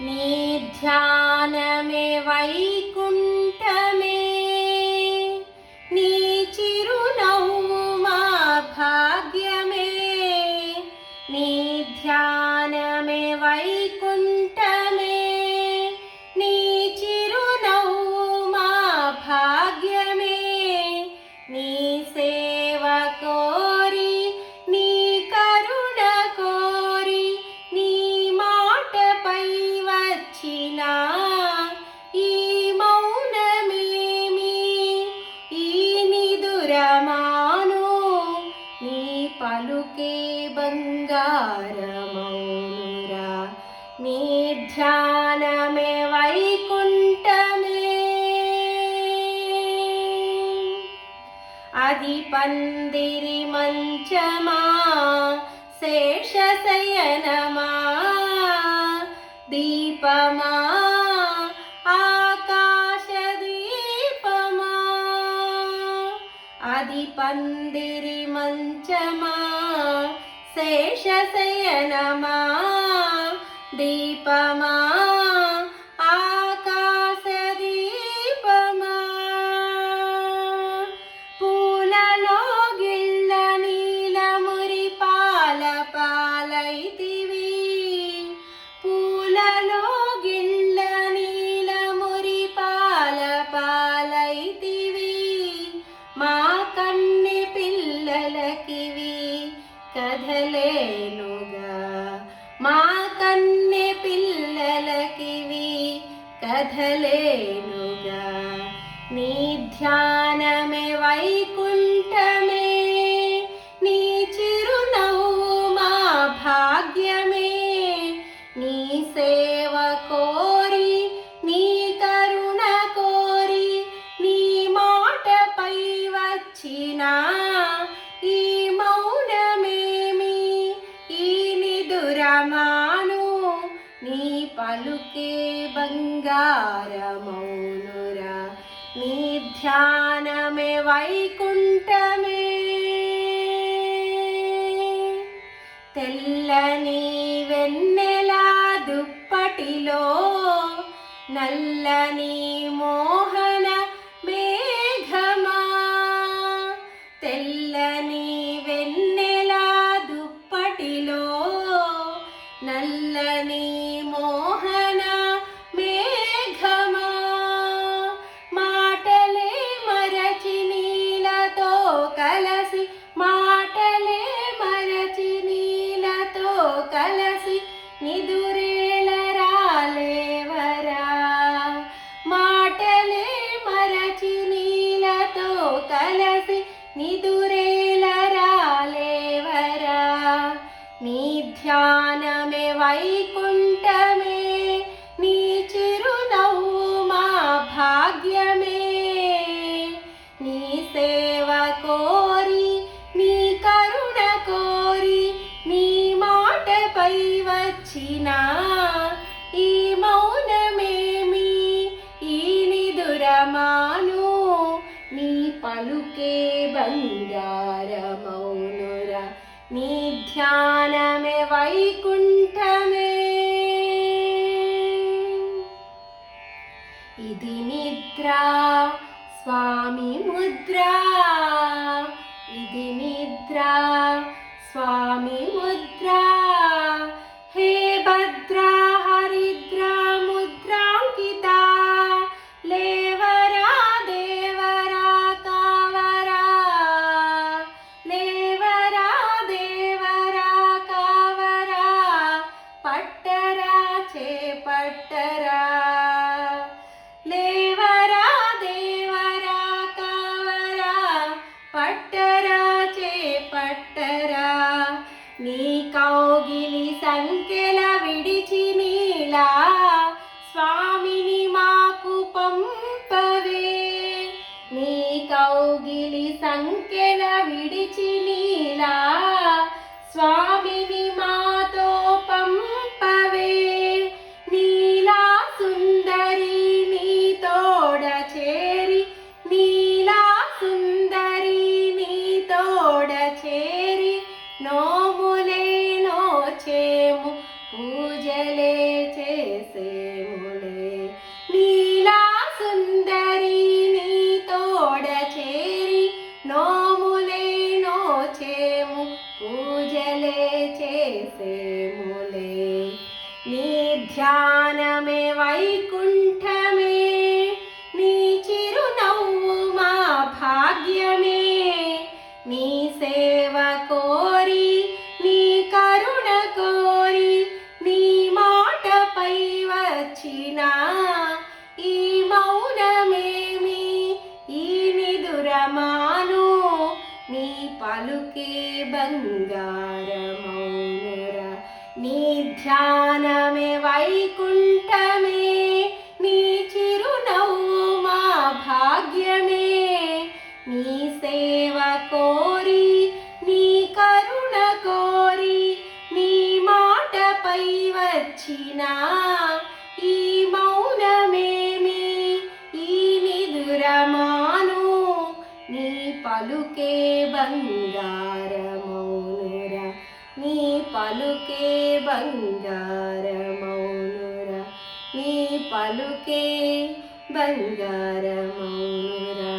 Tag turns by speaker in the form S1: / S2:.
S1: నీ ధ్యానమే వైకుంఠమే. నీ చిరునవ్వు మా భాగ్యమే. నీ ధ్యానమే వై పలుకే బంగారమౌనురా నీ ధ్యానమే వైకుంఠమే అది పందిరి మంచమా శేషశయనమా దీపమా ఆకాశ దీపమా అది పందిరి మంచమా శేషశయనమా దీపమా. కథలేనుగా నీ ధ్యానమే వైకుంఠమే నీ చిరునవ్వు మా భాగ్యమే. నీ సేవ కోరి నీ కరుణ కోరి నీ మాటపై వచ్చిన ఈ మౌనమేమి ఈ నిదురమా నీ పలుకే బంగారమౌనురా నీ ధ్యానమే వైకుంఠమే. తెల్లని వెన్నెలా దుప్పటిలో నల్లని మోహ నీ ధ్యానమే వైకుంఠమే నీ చిరునవ్వు మా భాగ్యమే నీ సేవ కోరి నీ కరుణ కోరి నీ మాటపై వచ్చిన ఈ మౌనమేమి ఈ నిదురమాను నీ పలుకే బంగారమౌనురా నీ ధ్యానమే వైకుంఠమే. ఇది నిద్ర స్వామి ముద్ర. ఇది నిద్ర స్వామి ముద్ర. జాతర నీ కౌగిలి సంఖ్యల విడిచి నీలా స్వామిని మాకు పంపవే. నీ కౌగిలి సంఖ్యల విడిచి నీలా సేవ కోరి నీ కరుణ కోరి నీ మాటపై వచ్చిన ఈ మౌనమేమి ఈ నిదురమాను నీ పలుకే బంగారమౌనురా నీ ధ్యాన వచ్చిన ఈ మౌనమేమి? ఈ నిదురమాను నీ పలుకే బంగార మౌనుర నీ పలుకే బంగార మౌనుర నీ పలుకే బంగార బంగారమౌనురా.